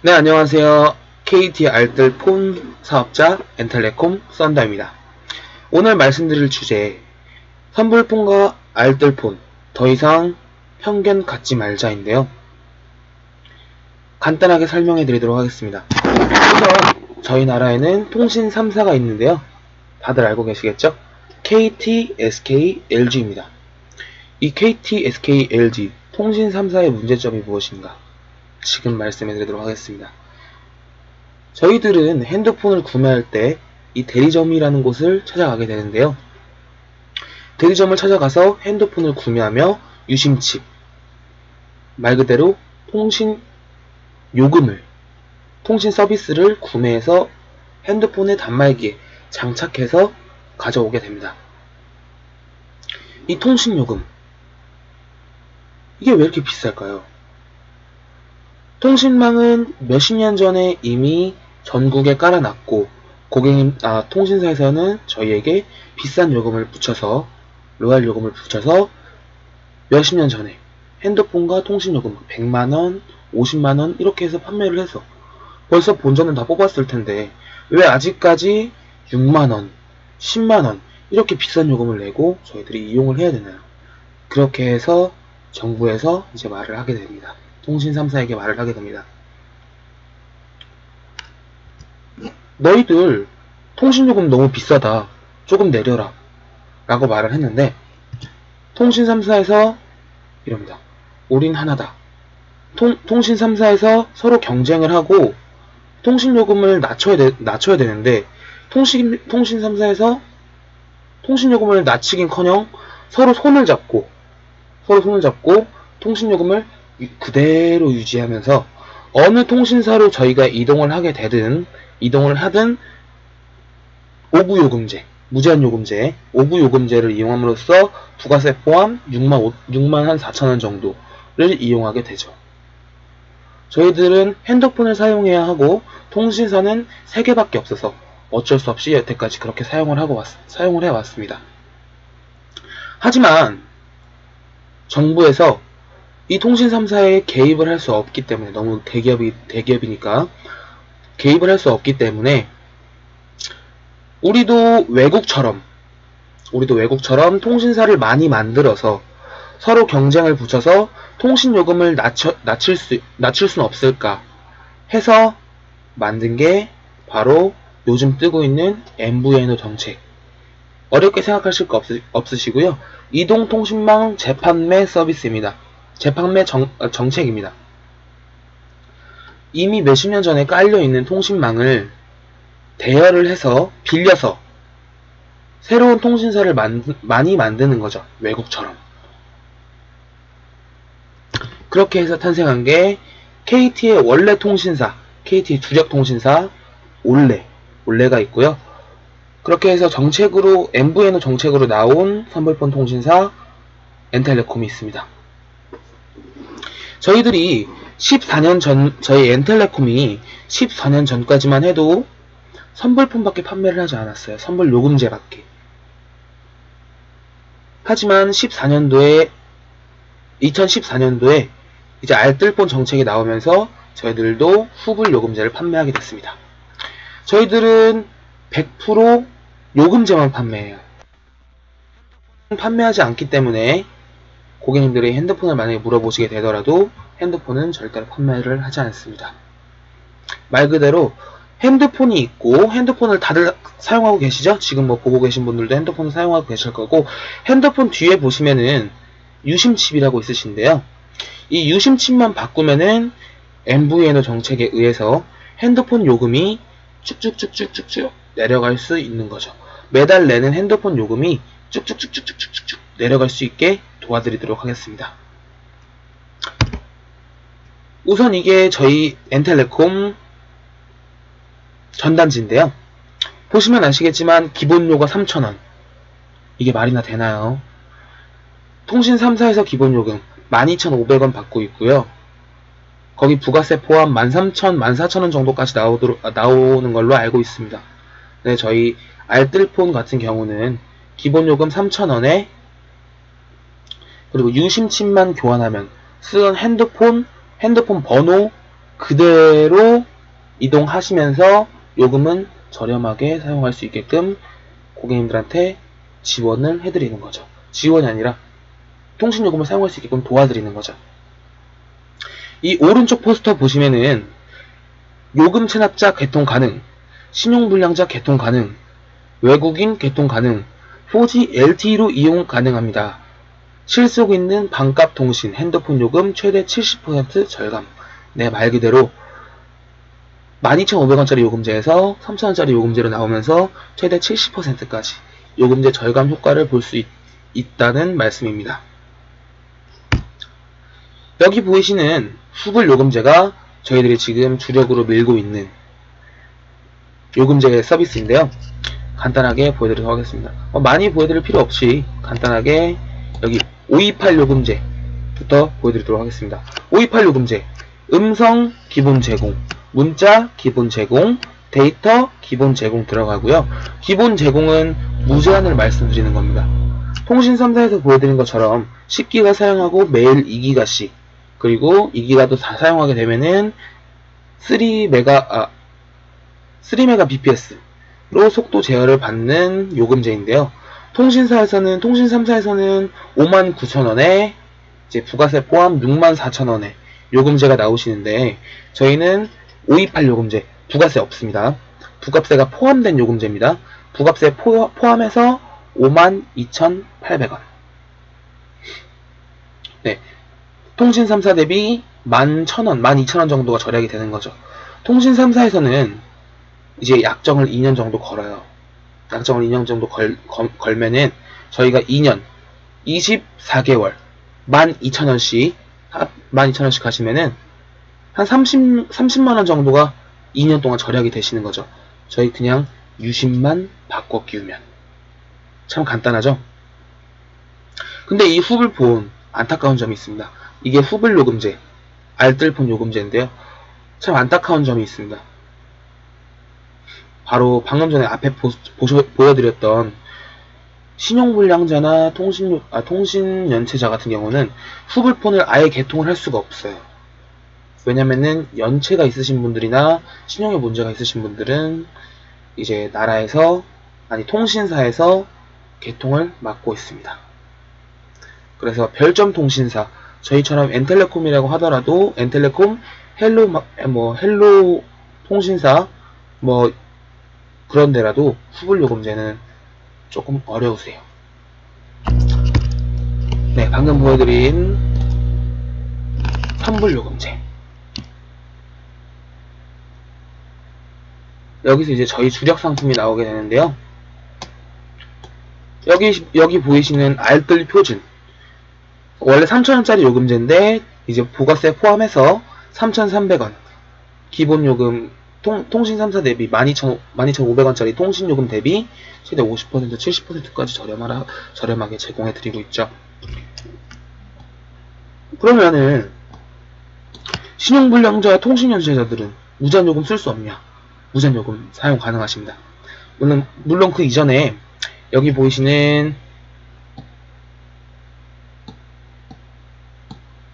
네, 안녕하세요. KT 알뜰 폰 사업자 엔텔레콤 썬더입니다. 오늘 말씀드릴 주제, 선불폰과 알뜰폰, 더 이상 편견 갖지 말자인데요. 간단하게 설명해 드리도록 하겠습니다. 우선, 저희 나라에는 통신 3사가 있는데요. 다들 알고 계시겠죠? KT, SK, LG입니다. 이 KT, SK, LG, 통신 3사의 문제점이 무엇인가? 지금 말씀해 드리도록 하겠습니다. 저희들은 핸드폰을 구매할 때 이 대리점이라는 곳을 찾아가게 되는데요. 대리점을 찾아가서 핸드폰을 구매하며 유심칩, 말 그대로 통신 요금을, 통신 서비스를 구매해서 핸드폰의 단말기에 장착해서 가져오게 됩니다. 이 통신 요금, 이게 왜 이렇게 비쌀까요? 통신망은 몇십 년 전에 이미 전국에 깔아놨고 고객님, 아, 통신사에서는 저희에게 비싼 요금을 붙여서 로얄 요금을 붙여서 몇십 년 전에 핸드폰과 통신 요금 100만 원, 50만 원 이렇게 해서 판매를 해서 벌써 본전은 다 뽑았을 텐데 왜 아직까지 6만 원, 10만 원 이렇게 비싼 요금을 내고 저희들이 이용을 해야 되나요? 그렇게 해서 정부에서 이제 말을 하게 됩니다. 통신 3사에게 말을 하게 됩니다. 너희들 통신요금 너무 비싸다. 조금 내려라. 라고 말을 했는데 통신 3사에서 이럽니다. 우린 하나다. 통, 통신 3사에서 서로 경쟁을 하고 통신요금을 낮춰야, 되, 낮춰야 되는데 통신, 통신 3사에서 통신요금을 낮추긴커녕 서로 손을 잡고 서로 손을 잡고 통신요금을 그대로 유지하면서 어느 통신사로 저희가 이동을 하게 되든 이동을 하든 오부요금제, 무제한 요금제, 오부요금제를 이용함으로써 부가세 포함 6만, 6만 한 4천원 정도를 이용하게 되죠. 저희들은 핸드폰을 사용해야 하고 통신사는 3개밖에 없어서 어쩔 수 없이 여태까지 그렇게 사용을 하고 왔, 사용을 해왔습니다. 하지만 정부에서 이 통신 3사에 개입을 할 수 없기 때문에 너무 대기업이 대기업이니까 개입을 할 수 없기 때문에 우리도 외국처럼 우리도 외국처럼 통신사를 많이 만들어서 서로 경쟁을 붙여서 통신 요금을 낮춰, 낮출 수 낮출 수는 없을까 해서 만든 게 바로 요즘 뜨고 있는 MVNO 정책. 어렵게 생각하실 거 없, 으시고요 이동통신망 재판매 서비스입니다. 재판매 정, 어, 정책입니다. 이미 몇십 년 전에 깔려있는 통신망을 대여를 해서 빌려서 새로운 통신사를 만, 많이 만드는 거죠. 외국처럼. 그렇게 해서 탄생한 게 KT의 원래 통신사, KT의 주력 통신사 올레, 올레가 있고요. 그렇게 해서 정책으로 MVNO 정책으로 나온 선불폰 통신사 엔텔레콤이 있습니다. 저희들이 14년 전 저희 엔텔레콤이 14년 전까지만 해도 선불폰밖에 판매를 하지 않았어요. 선불 요금제밖에. 하지만 14년도에 2014년도에 이제 알뜰폰 정책이 나오면서 저희들도 후불 요금제를 판매하게 됐습니다. 저희들은 100% 요금제만 판매해요. 판매하지 않기 때문에 고객님들이 핸드폰을 만약에 물어보시게 되더라도 핸드폰은 절대로 판매를 하지 않습니다. 말 그대로 핸드폰이 있고 핸드폰을 다들 사용하고 계시죠? 지금 뭐 보고 계신 분들도 핸드폰을 사용하고 계실 거고 핸드폰 뒤에 보시면은 유심칩이라고 있으신데요. 이 유심칩만 바꾸면은 MVNO 정책에 의해서 핸드폰 요금이 쭉쭉쭉쭉쭉쭉 내려갈 수 있는 거죠. 매달 내는 핸드폰 요금이 쭉쭉쭉쭉쭉쭉쭉 내려갈 수 있게 도와드리도록 하겠습니다. 우선 이게 저희 엔텔레콤 전단지인데요. 보시면 아시겠지만 기본료가 3,000원. 이게 말이나 되나요? 통신 3사에서 기본요금 12,500원 받고 있고요. 거기 부가세 포함 13,000, 14,000원 정도까지 나오도록, 나오는 걸로 알고 있습니다. 네, 저희 알뜰폰 같은 경우는 기본요금 3,000원에 그리고 유심칩만 교환하면 쓰던 핸드폰, 핸드폰 번호, 그대로 이동하시면서 요금은 저렴하게 사용할 수 있게끔 고객님들한테 지원을 해드리는 거죠. 지원이 아니라 통신요금을 사용할 수 있게끔 도와드리는 거죠. 이 오른쪽 포스터 보시면은 요금 체납자 개통 가능, 신용불량자 개통 가능, 외국인 개통 가능, 4G LTE로 이용 가능합니다. 실속 있는 반값 통신, 핸드폰 요금 최대 70% 절감. 네, 말 그대로 12,500원짜리 요금제에서 3,000원짜리 요금제로 나오면서 최대 70%까지 요금제 절감 효과를 볼 수 있다는 말씀입니다. 여기 보이시는 수불 요금제가 저희들이 지금 주력으로 밀고 있는 요금제 서비스인데요. 간단하게 보여드리도록 하겠습니다. 어, 많이 보여드릴 필요 없이 간단하게 여기 528 요금제부터 보여드리도록 하겠습니다. 528 요금제 음성 기본 제공, 문자 기본 제공, 데이터 기본 제공 들어가고요. 기본 제공은 무제한을 말씀드리는 겁니다. 통신 3사에서 보여드린 것처럼 10기가 사용하고 매일 2기가씩 그리고 2기가도 다 사용하게 되면은 3메가 아 3메가 bps로 속도 제어를 받는 요금제인데요. 통신사에서는 통신 3사에서는 59,000원에 이제 부가세 포함 64,000원에 요금제가 나오시는데 저희는 528 요금제 부가세 없습니다. 부가세가 포함된 요금제입니다. 부가세 포, 포함해서 52,800원. 네. 통신 3사 대비 11,000원, 12,000원 정도가 절약이 되는 거죠. 통신 3사에서는 이제 약정을 2년 정도 걸어요. 약정을 2년 정도 걸, 걸, 걸 면은 저희가 2년 24개월 12,000원씩 12,000원씩 하시면은 한 30, 30만원 정도가 2년 동안 절약이 되시는 거죠. 저희 그냥 유심만 바꿔 끼우면. 참 간단하죠? 근데 이 후불폰 안타까운 점이 있습니다. 이게 후불 요금제, 알뜰폰 요금제인데요. 참 안타까운 점이 있습니다. 바로 방금 전에 앞에 보, 보셔, 보여드렸던 신용불량자나 통신, 아, 통신연체자 같은 경우는 후불폰을 아예 개통을 할 수가 없어요. 왜냐면은 연체가 있으신 분들이나 신용에 문제가 있으신 분들은 이제 나라에서 아니 통신사에서 개통을 맡고 있습니다. 그래서 별점 통신사 저희처럼 엔텔레콤이라고 하더라도 엔텔레콤 헬로 뭐 헬로 통신사 뭐 그런 데라도 후불 요금제는 조금 어려우세요. 네, 방금 보여드린 선불 요금제. 여기서 이제 저희 주력 상품이 나오게 되는데요. 여기 여기 보이시는 알뜰 표준 원래 3,000원짜리 요금제인데 이제 부가세 포함해서 3,300원 기본 요금 통, 통신 3사 대비 12,500원짜리 12, 통신요금 대비 최대 50% 70%까지 저렴하라, 저렴하게 제공해 드리고 있죠. 그러면은 신용불량자 통신연체자들은 무전요금 쓸 수 없냐? 무전요금 사용 가능하십니다. 물론 물론 그 이전에 여기 보이시는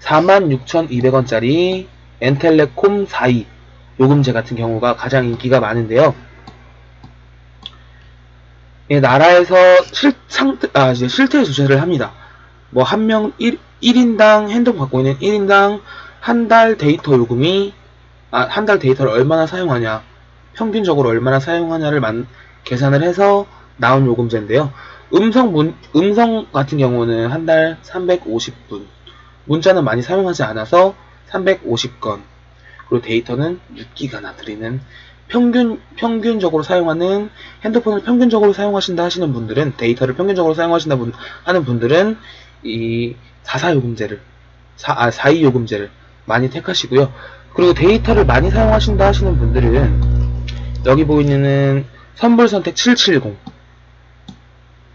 46,200원짜리 엔텔레콤 42 요금제 같은 경우가 가장 인기가 많은데요. 예, 나라에서 실, 상, 아, 이제 실태 조사를 합니다. 뭐, 한 명 1, 1인당 핸드폰 갖고 있는 1인당 한 달 데이터 요금이, 아, 한 달 데이터를 얼마나 사용하냐, 평균적으로 얼마나 사용하냐를 만, 계산을 해서 나온 요금제인데요. 음성 문, 음성 같은 경우는 한 달 350분, 문자는 많이 사용하지 않아서 350건, 그리고 데이터는 6기가나 드리는 평균, 평균적으로 사용하는 핸드폰을 평균적으로 사용하신다 하시는 분들은 데이터를 평균적으로 사용하신다 분, 하는 분들은 이 44 요금제를 4, 아, 42 요금제를 많이 택하시고요. 그리고 데이터를 많이 사용하신다 하시는 분들은 여기 보이는 선불 선택 770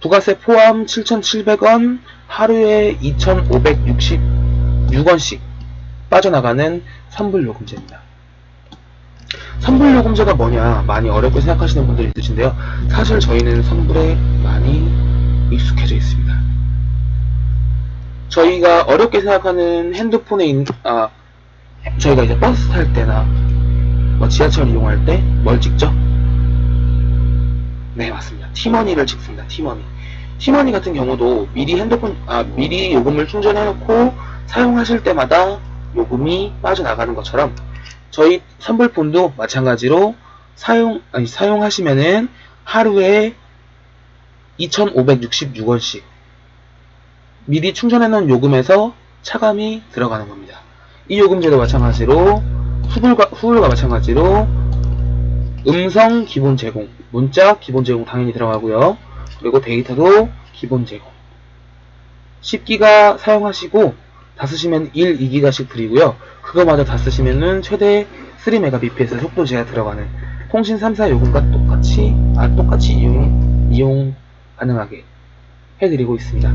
부가세 포함 7,700원 하루에 2,566원씩 빠져나가는 선불요금제입니다. 선불요금제가 뭐냐 많이 어렵게 생각하시는 분들이 있으신데요. 사실 저희는 선불에 많이 익숙해져 있습니다. 저희가 어렵게 생각하는 핸드폰의 인, 아, 저희가 이제 버스 탈 때나 뭐 지하철 이용할 때 뭘 찍죠? 네 맞습니다. 티머니를 찍습니다. 티머니. 티머니 같은 경우도 미리 핸드폰 아 미리 요금을 충전해 놓고 사용하실 때마다 요금이 빠져나가는 것처럼 저희 선불폰도 마찬가지로 사용 아니 사용하시면은 하루에 2,566원씩 미리 충전해 놓은 요금에서 차감이 들어가는 겁니다. 이 요금제도 마찬가지로 후불과, 후불과 마찬가지로 음성 기본 제공, 문자 기본 제공 당연히 들어가고요. 그리고 데이터도 기본 제공. 10기가 사용하시고 다 쓰시면 1, 2기가씩 드리고요. 그거마저 다 쓰시면은 최대 3mbps 속도 제가 들어가는 통신 3사 요금과 똑같이 아 똑같이 이용 이용 가능하게 해드리고 있습니다.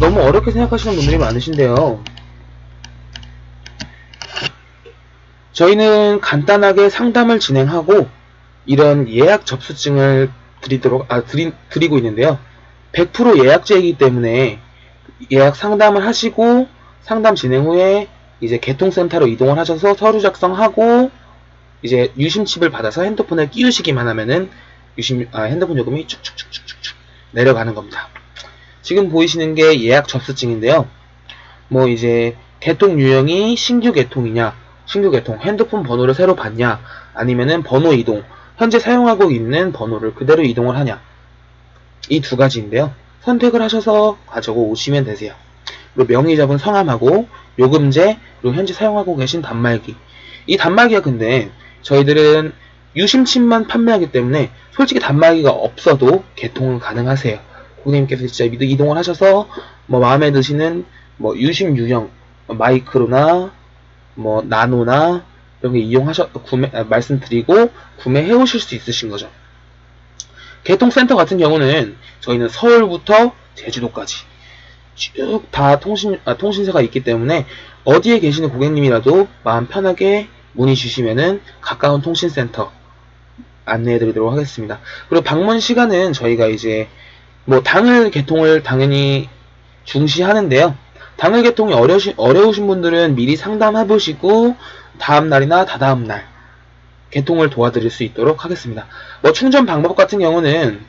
너무 어렵게 생각하시는 분들이 많으신데요. 저희는 간단하게 상담을 진행하고 이런 예약 접수증을 드리도록 아 드리, 드리고 있는데요. 100% 예약제이기 때문에 예약 상담을 하시고 상담 진행 후에 이제 개통센터로 이동을 하셔서 서류 작성하고 이제 유심칩을 받아서 핸드폰에 끼우시기만 하면은 유심 아, 핸드폰 요금이 쭉쭉쭉쭉쭉 내려가는 겁니다. 지금 보이시는 게 예약 접수증인데요. 뭐 이제 개통 유형이 신규 개통이냐, 신규 개통 핸드폰 번호를 새로 받냐, 아니면은 번호 이동 현재 사용하고 있는 번호를 그대로 이동을 하냐 이 두 가지인데요. 선택을 하셔서 가지고 오시면 되세요. 그리고 명의 잡은 성함하고 요금제 그리고 현재 사용하고 계신 단말기 이 단말기가 근데 저희들은 유심칩만 판매하기 때문에 솔직히 단말기가 없어도 개통은 가능하세요. 고객님께서 진짜 이동을 하셔서 뭐 마음에 드시는 뭐 유심 유형 마이크로나 뭐 나노나 이런 게 이용하셔 구매 아, 말씀드리고 구매해 오실 수 있으신 거죠. 개통센터 같은 경우는 저희는 서울부터 제주도까지 쭉 다 통신 아, 통신사가 있기 때문에 어디에 계시는 고객님이라도 마음 편하게 문의 주시면은 가까운 통신센터 안내해 드리도록 하겠습니다. 그리고 방문 시간은 저희가 이제 뭐 당일 개통을 당연히 중시하는데요. 당일 개통이 어려우신, 어려우신 분들은 미리 상담해 보시고 다음 날이나 다다음 날 개통을 도와드릴 수 있도록 하겠습니다. 뭐 충전 방법 같은 경우는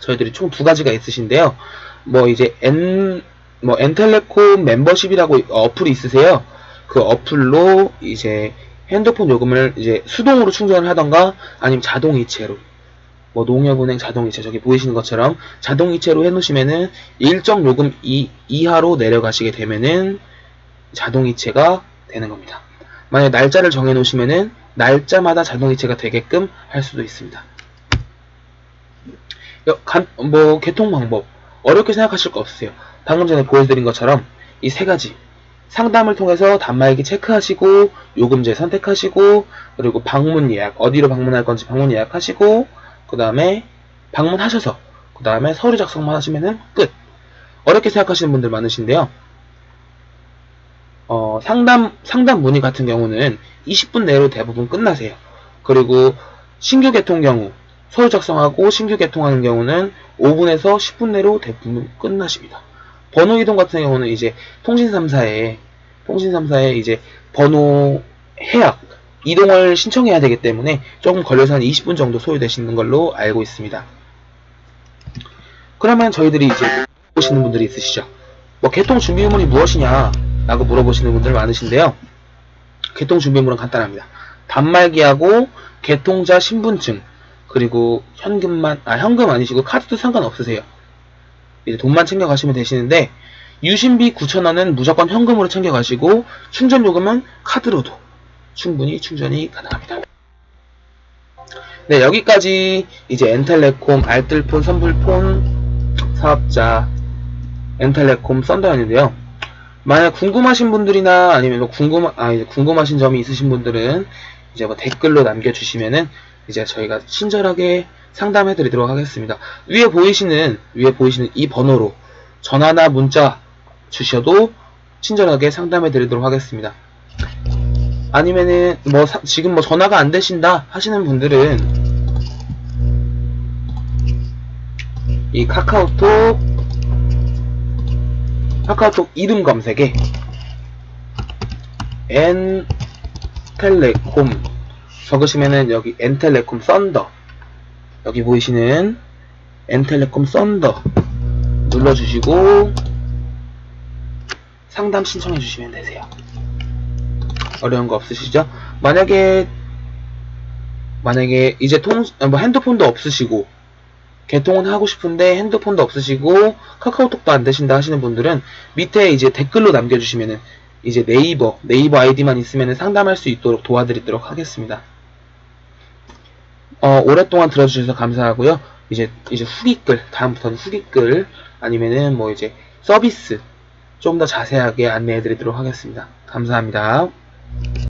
저희들이 총 두 가지가 있으신데요. 뭐 이제 엔, 뭐 엔텔레콤 멤버십이라고 어플이 있으세요. 그 어플로 이제 핸드폰 요금을 이제 수동으로 충전을 하던가 아니면 자동이체로 뭐 농협은행 자동이체 저기 보이시는 것처럼 자동이체로 해놓으시면은 일정 요금 이, 이하로 내려가시게 되면은 자동이체가 되는 겁니다. 만약 날짜를 정해 놓으시면은 날짜마다 자동이체가 되게끔 할 수도 있습니다. 뭐 개통 방법 어렵게 생각하실 거 없으세요. 방금 전에 보여드린 것처럼 이 세 가지 상담을 통해서 단말기 체크하시고 요금제 선택하시고 그리고 방문 예약 어디로 방문할 건지 방문 예약하시고 그 다음에 방문하셔서 그 다음에 서류 작성만 하시면은 끝. 어렵게 생각하시는 분들 많으신데요. 어, 상담 상담 문의 같은 경우는 20분 내로 대부분 끝나세요. 그리고 신규 개통 경우 서류 작성하고 신규 개통하는 경우는 5분에서 10분 내로 대부분 끝나십니다. 번호 이동 같은 경우는 이제 통신 3사에 통신 3사에 이제 번호 해약 이동을 신청해야 되기 때문에 조금 걸려서 한 20분 정도 소요되시는 걸로 알고 있습니다. 그러면 저희들이 이제 보시는 분들이 있으시죠. 뭐 개통 준비 의문이 무엇이냐 라고 물어보시는 분들 많으신데요. 개통 준비 의문은 간단합니다. 단말기하고 개통자 신분증 그리고 현금만 아 현금 아니시고 카드도 상관없으세요. 이제 돈만 챙겨가시면 되시는데 유심비 9,000원은 무조건 현금으로 챙겨가시고 충전 요금은 카드로도 충분히 충전이 가능합니다. 네, 여기까지 이제 엔텔레콤, 알뜰폰, 선불폰 사업자 엔텔레콤 썬더였는데요. 만약 궁금하신 분들이나 아니면 뭐 궁금 아 궁금하신 점이 있으신 분들은 이제 뭐 댓글로 남겨주시면은 이제 저희가 친절하게 상담해 드리도록 하겠습니다. 위에 보이시는 위에 보이시는 이 번호로 전화나 문자 주셔도 친절하게 상담해 드리도록 하겠습니다. 아니면은 뭐 사, 지금 뭐 전화가 안 되신다 하시는 분들은 이 카카오톡 카카오톡 이름 검색에 엔텔레콤 적으시면은 여기 엔텔레콤 썬더 여기 보이시는 엔텔레콤 썬더 눌러주시고 상담 신청해 주시면 되세요. 어려운 거 없으시죠? 만약에 만약에 이제 통, 뭐 핸드폰도 없으시고 개통은 하고 싶은데 핸드폰도 없으시고 카카오톡도 안 되신다 하시는 분들은 밑에 이제 댓글로 남겨주시면은 이제 네이버 네이버 아이디만 있으면 상담할 수 있도록 도와드리도록 하겠습니다. 어, 오랫동안 들어주셔서 감사하고요. 이제 이제 후기글 다음부터는 후기글 아니면은 뭐 이제 서비스 좀 더 자세하게 안내해드리도록 하겠습니다. 감사합니다.